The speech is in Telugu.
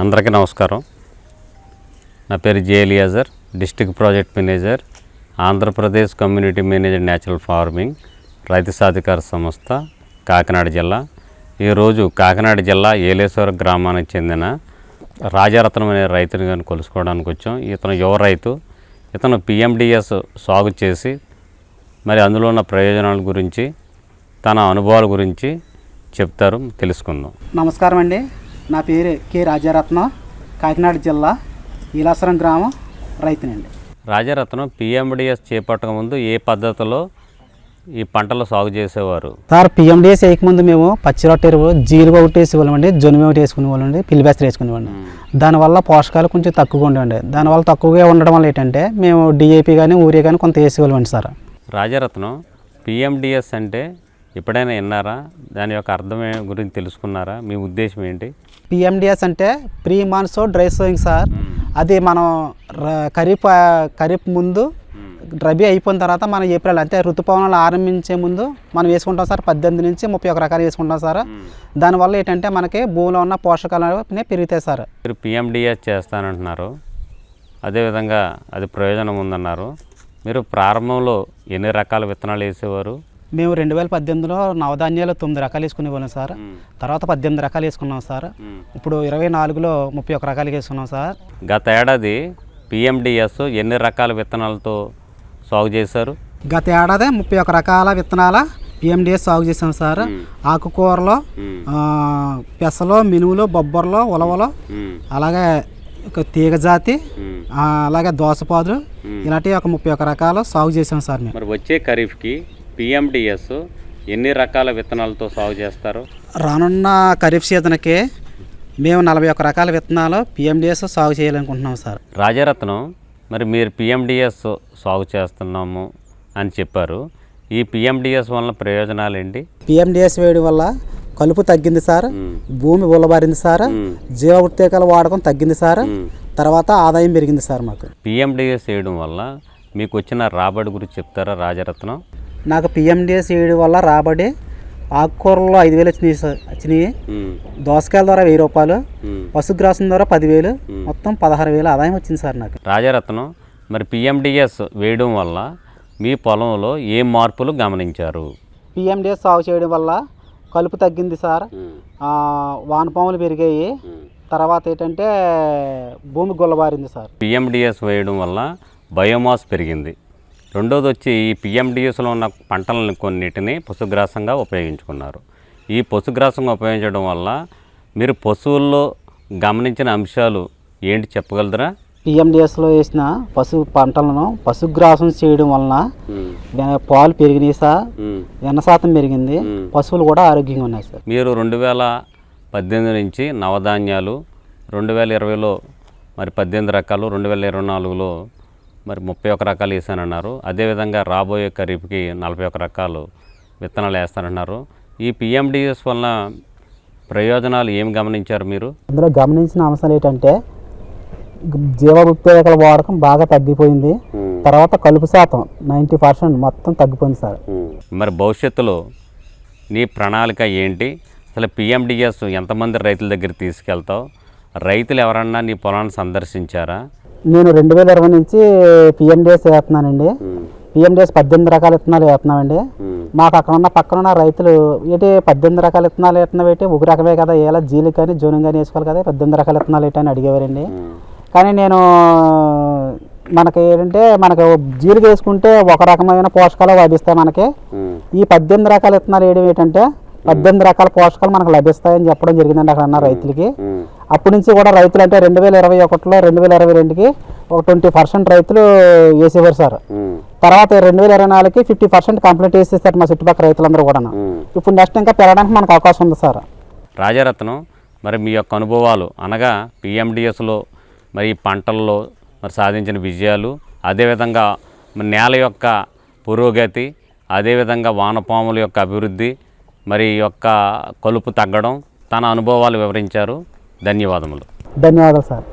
అందరికీ నమస్కారం. నా పేరు జే Eliezer district project manager Andhra Pradesh community manager natural farming రైతు సాధికార సంస్థ కాకినాడ జిల్లా. ఈరోజు కాకినాడ జిల్లా ఏలేశ్వర గ్రామానికి చెందిన రాజారత్నం అనే రైతుని కానీ కొలుసుకోవడానికి వచ్చాం. ఇతను యువ రైతు. ఇతను పిఎండిఎస్ సాగు చేసి మరి అందులో ఉన్న ప్రయోజనాల గురించి తన అనుభవాల గురించి చెప్తారు తెలుసుకుందాం. నమస్కారం అండి నా పేరు కె రాజారత్నం కాకినాడ జిల్లా ఈలాసరం గ్రామం రైతునండి. రాజారత్నం పిఎండిఎస్ చేపట్టక ముందు ఏ పద్ధతిలో ఈ పంటలు సాగు చేసేవారు? సార్ పిఎండిఎస్ వేయకముందు మేము పచ్చి రొట్టె ఎరువు జీలుగా ఒకటి వేసేవాళ్ళమండి జొన్నమి ఒకటి వేసుకునేవాళ్ళండి పిల్లిబెస్త వేసుకునేవాళ్ళం. దానివల్ల పోషకాలు కొంచెం తక్కువగా ఉండేవండి. దానివల్ల తక్కువగా ఉండడం వల్ల ఏంటంటే మేము డిఏపి కానీ ఊరియా కానీ కొంత వేసేవాళ్ళమండి సార్. రాజారత్నం పిఎండిఎస్ అంటే ఎప్పుడైనా విన్నారా? దాని యొక్క అర్థం గురించి తెలుసుకున్నారా? మీ ఉద్దేశం ఏంటి? పిఎండిఎస్ అంటే pre monsoon dry sowing sir అది మనం ఖరీఫ్ ఖరీఫ్ ముందు రబీ అయిపోయిన తర్వాత మనం ఏప్రిల్ అంటే ఋతుపవనాలు ఆరంభించే ముందు మనం వేసుకుంటాం సార్ పద్దెనిమిది నుంచి ముప్పై ఒక రకాలు వేసుకుంటాం సార్ దానివల్ల ఏంటంటే మనకి భూమిలో ఉన్న పోషకాలు అనేవి పెరుగుతాయి సార్ మీరు పిఎండిఎస్ చేస్తానంటున్నారు. అదేవిధంగా అది ప్రయోజనం ఉందన్నారు. మీరు ప్రారంభంలో ఎన్ని రకాల విత్తనాలు వేసేవారు? మేము రెండు వేల పద్దెనిమిదిలో నవధాన్యాలు తొమ్మిది రకాలు వేసుకునేవాళ్ళం సార్. తర్వాత పద్దెనిమిది రకాలు వేసుకున్నాం సార్. ఇప్పుడు ఇరవై నాలుగులో ముప్పై ఒక రకాలు వేసుకున్నాం సార్. గత ఏడాది పిఎండిఎస్ ఎన్ని రకాల విత్తనాలతో సాగు చేశారు? గత ఏడాది ముప్పై ఒక రకాల విత్తనాల పిఎండిఎస్ సాగు చేసాం సార్. ఆకుకూరలో పెసలు మినుములు బొబ్బర్లు ఉలవలు అలాగే ఒక తీగ జాతి ఆ, అలాగే దోసపాదులు ఇలాంటి ఒక ముప్పై ఒక రకాలు సాగు చేసాం సార్ మేము. మరి వచ్చే ఖరీఫ్కి పిఎండిఎస్ ఎన్ని రకాల విత్తనాలతో సాగు చేస్తారు? రానున్న ఖరీఫ్ సీజన్కి మేము నలభై ఒక్క రకాల విత్తనాలు పిఎండిఎస్ సాగు చేయాలనుకుంటున్నాం సార్. రాజారత్నం మరి మీరు పిఎండిఎస్ సాగు చేస్తున్నాము అని చెప్పారు. ఈ పిఎండిఎస్ వలన ప్రయోజనాలు ఏంటి? పిఎండిఎస్ వేయడం వల్ల కలుపు తగ్గింది సార్ భూమి ఉల్లబారింది సార్ జీవ ఉత్తేకాల వాడకం తగ్గింది సార్ తర్వాత ఆదాయం పెరిగింది సార్ మాకు. పిఎండిఎస్ వేయడం వల్ల మీకు వచ్చిన రాబడి గురించి చెప్తారా రాజరత్నం? నాకు పిఎండిఎస్ వేయడం వల్ల రాబడి ఆకుకూరల్లో ఐదు వేలు వచ్చినాయి సార్. వచ్చినాయి. దోసకాయల ద్వారా వెయ్యి రూపాయలు పశుగ్రాసం ద్వారా పదివేలు మొత్తం పదహారు వేలు ఆదాయం వచ్చింది సార్ నాకు. రాజరత్నం మరి పిఎండిఎస్ వేయడం వల్ల మీ పొలంలో ఏ మార్పులు గమనించారు? పిఎండిఎస్ సాగు చేయడం వల్ల కలుపు తగ్గింది సార్. వానపాములు పెరిగాయి. తర్వాత ఏంటంటే భూమి గుల్లబారింది సార్. పిఎండిఎస్ వేయడం వల్ల బయోమాస్ పెరిగింది. రెండోది వచ్చి ఈ పిఎండిఎస్లో ఉన్న పంటలను కొన్నిటిని పశుగ్రాసంగా ఉపయోగించుకున్నారు. ఈ పశుగ్రాసంగా ఉపయోగించడం వల్ల మీరు పశువుల్లో గమనించిన అంశాలు ఏంటి చెప్పగలరా? పిఎండిఎస్లో వేసిన పశు పంటలను పశుగ్రాసం చేయడం వలన పాలు పెరిగినాయి సార్. వెన్న శాతం పెరిగింది. పశువులు కూడా ఆరోగ్యంగా ఉన్నాయి సార్. మీరు రెండు వేల పద్దెనిమిది నుంచి నవధాన్యాలు రెండు వేల ఇరవైలో మరి పద్దెనిమిది రకాలు రెండు వేల ఇరవై నాలుగులో మరి ముప్పై ఒక రకాలు వేసానన్నారు. అదేవిధంగా రాబోయే ఖరీఫ్కి నలభై ఒక రకాలు విత్తనాలు వేస్తానన్నారు. ఈ పిఎండిఎస్ వలన ప్రయోజనాలు ఏం గమనించారు మీరు? అందులో గమనించిన అంశాలు ఏంటంటే జీవ ఉత్తేజకాల వాడకం బాగా తగ్గిపోయింది. తర్వాత కలుపు శాతం నైంటీ పర్సెంట్ మొత్తం తగ్గిపోయింది సార్. మరి భవిష్యత్తులో నీ ప్రణాళిక ఏంటి? అసలు పిఎండిఎస్ ఎంతమంది రైతుల దగ్గర తీసుకెళ్తావు? రైతులు ఎవరన్నా నీ పొలాన్ని సందర్శించారా? నేను రెండు వేల ఇరవై నుంచి పిఎండిఎస్ వేస్తున్నానండి. పిఎండిఎస్ పద్దెనిమిది రకాల విత్తనాలు వేస్తున్నామండి. మాకు అక్కడ ఉన్న పక్కన ఉన్న రైతులు ఏంటి పద్దెనిమిది రకాల విత్తనాలు వేస్తున్నావు ఏంటి ఒక రకమే కదా ఎలా జీలు కానీ జోనం కానీ వేసుకోవాలి కదా పద్దెనిమిది రకాల విత్తనాలు ఏంటి అని అడిగేవారండి. కానీ నేను మనకి ఏంటంటే మనకు జీలుగా వేసుకుంటే ఒక రకమైన పోషకాలు లభిస్తాయి మనకి. ఈ పద్దెనిమిది రకాల విత్తనాలు వేయడం ఏంటంటే పద్దెనిమిది రకాల పోషకాలు మనకు లభిస్తాయని చెప్పడం జరిగిందండి అక్కడ ఉన్న రైతులకి. అప్పటి నుంచి కూడా రైతులు అంటే రెండు వేల ఇరవై ఒకటిలో రెండు వేల ఇరవై రెండుకి ఒక ట్వంటీ పర్సెంట్ రైతులు వేసేవారు సార్. తర్వాత రెండు వేల ఇరవై నాలుగుకి ఫిఫ్టీ పర్సెంట్ కంప్లీట్ వేసేసారు మా చుట్టుపక్కల రైతులందరూ కూడా ఇప్పుడు నెక్స్ట్ ఇంకా పెరగడానికి మనకు అవకాశం ఉంది సార్. రాజారత్నం మరి మీ యొక్క అనుభవాలు అనగా పిఎండిఎస్లో మరి పంటల్లో మరి సాధించిన విజయాలు అదేవిధంగా నేల యొక్క పురోగతి అదేవిధంగా వానపాముల యొక్క అభివృద్ధి మరి యొక్క కలుపు తగ్గడం తన అనుభవాలు వివరించారు. ధన్యవాదములు. ధన్యవాదాలు సార్.